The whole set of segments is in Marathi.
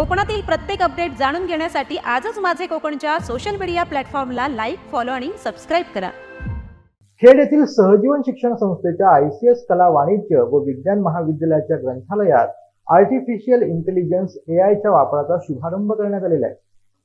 कोकणातील प्रत्येक अपडेट जाणून घेण्यासाठी आजच माझे कोकणच्या सोशल मीडिया प्लॅटफॉर्मला लाईक फॉलो आणि सबस्क्राईब करा. खेड येथील सहजीवन शिक्षण संस्थेच्या आयसीएस कला वाणिज्य व विज्ञान महाविद्यालयाच्या ग्रंथालयात आर्टिफिशियल इंटेलिजन्स एआयच्या वापराचा शुभारंभ करण्यात आलेला आहे.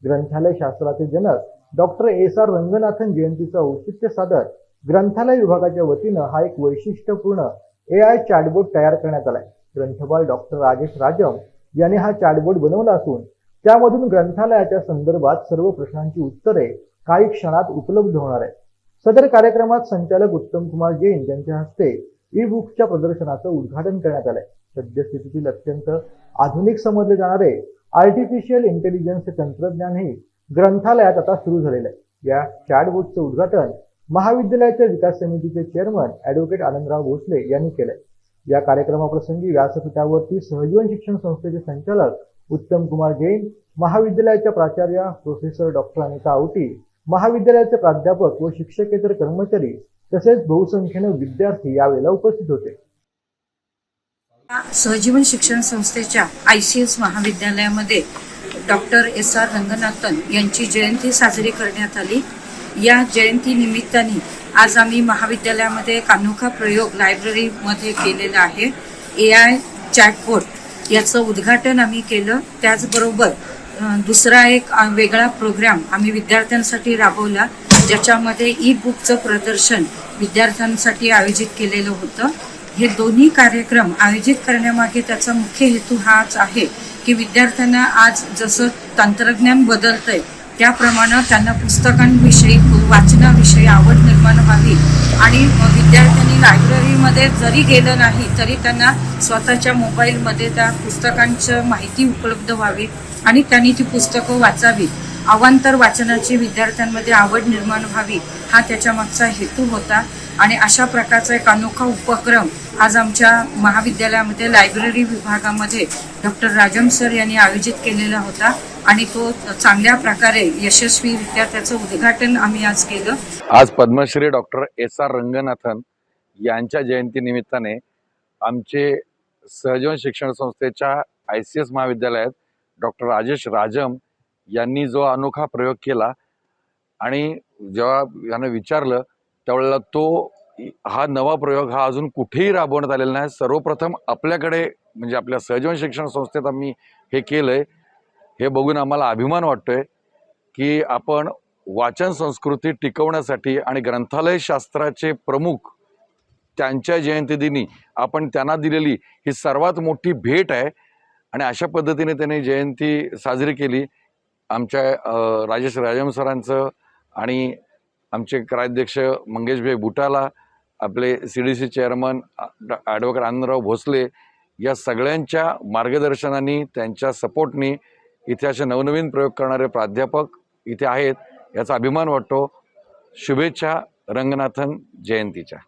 ग्रंथालय शास्त्राचे जनक डॉक्टर एस आर रंगनाथन जयंतीचं औचित्य साधत ग्रंथालय विभागाच्या वतीनं हा एक वैशिष्ट्यपूर्ण ए आय चॅटबोर्ड तयार करण्यात आलाय ग्रंथपाल डॉक्टर राजेश राजम यांनी हा चॅटबोर्ड बनवला असून त्यामधून ग्रंथालयाच्या संदर्भात सर्व प्रश्नांची उत्तरे काही क्षणात उपलब्ध होणार आहे सदर कार्यक्रमात संचालक उत्तम कुमार जैन यांच्या हस्ते ई बुकच्या प्रदर्शनाचं उद्घाटन करण्यात आलंय. सद्यस्थितीतील अत्यंत आधुनिक समजले जाणारे आर्टिफिशियल इंटेलिजन्स तंत्रज्ञानही ग्रंथालयात आता सुरू झालेलं आहे. या चॅटबोर्डचं उद्घाटन महाविद्यालयाच्या विकास समितीचे चेअरमन ऍडव्होकेट आनंदराव भोसले यांनी केलंय. या कार्यक्रमाप्रसंगी व्यासपीठावरती सहजीवन शिक्षण संस्थेचे संचालक उत्तम कुमार जैन महाविद्यालयाच्या प्राचार्य प्रोफेसर डॉक्टर अनिता आवटी महाविद्यालयाचे प्राध्यापक व शिक्षकेतर कर्मचारी तसेच बहुसंख्येने विद्यार्थी यावेळेला उपस्थित होते. सहजीवन शिक्षण संस्थेच्या आय सी एस महाविद्यालयामध्ये डॉक्टर एस आर रंगनाथन यांची जयंती साजरी करण्यात आली. या जयंती निमित्ताने आज आम्ही महाविद्यालयामध्ये एक अनोखा प्रयोग लायब्ररीमध्ये केलेला आहे. ए आय चॅटबोर्ड याचं उद्घाटन आम्ही केलं. त्याचबरोबर दुसरा एक वेगळा प्रोग्राम आम्ही विद्यार्थ्यांसाठी राबवला ज्याच्यामध्ये ई बुकचं प्रदर्शन विद्यार्थ्यांसाठी आयोजित केलेलं होतं. हे दोन्ही कार्यक्रम आयोजित करण्यामागे त्याचा मुख्य हेतू हाच आहे की विद्यार्थ्यांना आज जसं तंत्रज्ञान बदलतंय त्याप्रमाणे त्यांना पुस्तकांविषयी वाचनाविषयी आवड निर्माण व्हावी. आणि विद्यार्थ्यांनी लायब्ररीमध्ये जरी गेलं नाही तरी त्यांना स्वतःच्या मोबाईलमध्ये त्या पुस्तकांचं माहिती उपलब्ध व्हावी आणि त्यांनी ती पुस्तकं वाचावी अवांतर वाचनाची विद्यार्थ्यांमध्ये आवड निर्माण व्हावी हा त्याच्यामागचा हेतू होता. आणि अशा प्रकारचा एक अनोखा उपक्रम आज आमच्या महाविद्यालयामध्ये लायब्ररी विभागामध्ये डॉक्टर राजम सर यांनी आयोजित केलेला होता आणि तो चांगल्या प्रकारे यशस्वीरित्या त्याचं उद्घाटन आम्ही आज केलं. आज Padmashri doctor S R Ranganathan यांच्या जयंतीनिमित्ताने आमचे सहजीवन शिक्षण संस्थेच्या आय सी एस महाविद्यालयात डॉक्टर राजेश राजम यांनी जो अनोखा प्रयोग केला आणि जेव्हा यानं विचारलं त्यावेळेला तो हा नवा प्रयोग हा अजून कुठेही राबवण्यात आलेला नाही. सर्वप्रथम आपल्याकडे म्हणजे आपल्या सहजीवन शिक्षण संस्थेत आम्ही हे केलंय. हे बघून आम्हाला अभिमान वाटतोय की आपण वाचन संस्कृती टिकवण्यासाठी आणि ग्रंथालय शास्त्राचे प्रमुख त्यांच्या जयंतीदिनी आपण त्यांना दिलेली ही सर्वात मोठी भेट आहे. आणि अशा पद्धतीने त्यांनी जयंती साजरी केली. आमच्या राजेश राजम सरांचं आणि आमचे कार्याध्यक्ष मंगेशभाई बुटाला आपले C D C chairman advocate Anandrao Bhosale या सगळ्यांच्या मार्गदर्शनाने त्यांच्या सपोर्टनी इथे असे नवनवीन प्रयोग करणारे प्राध्यापक इथे आहेत याचा अभिमान वाटतो. शुभेच्छा रंगनाथन जयंतीच्या.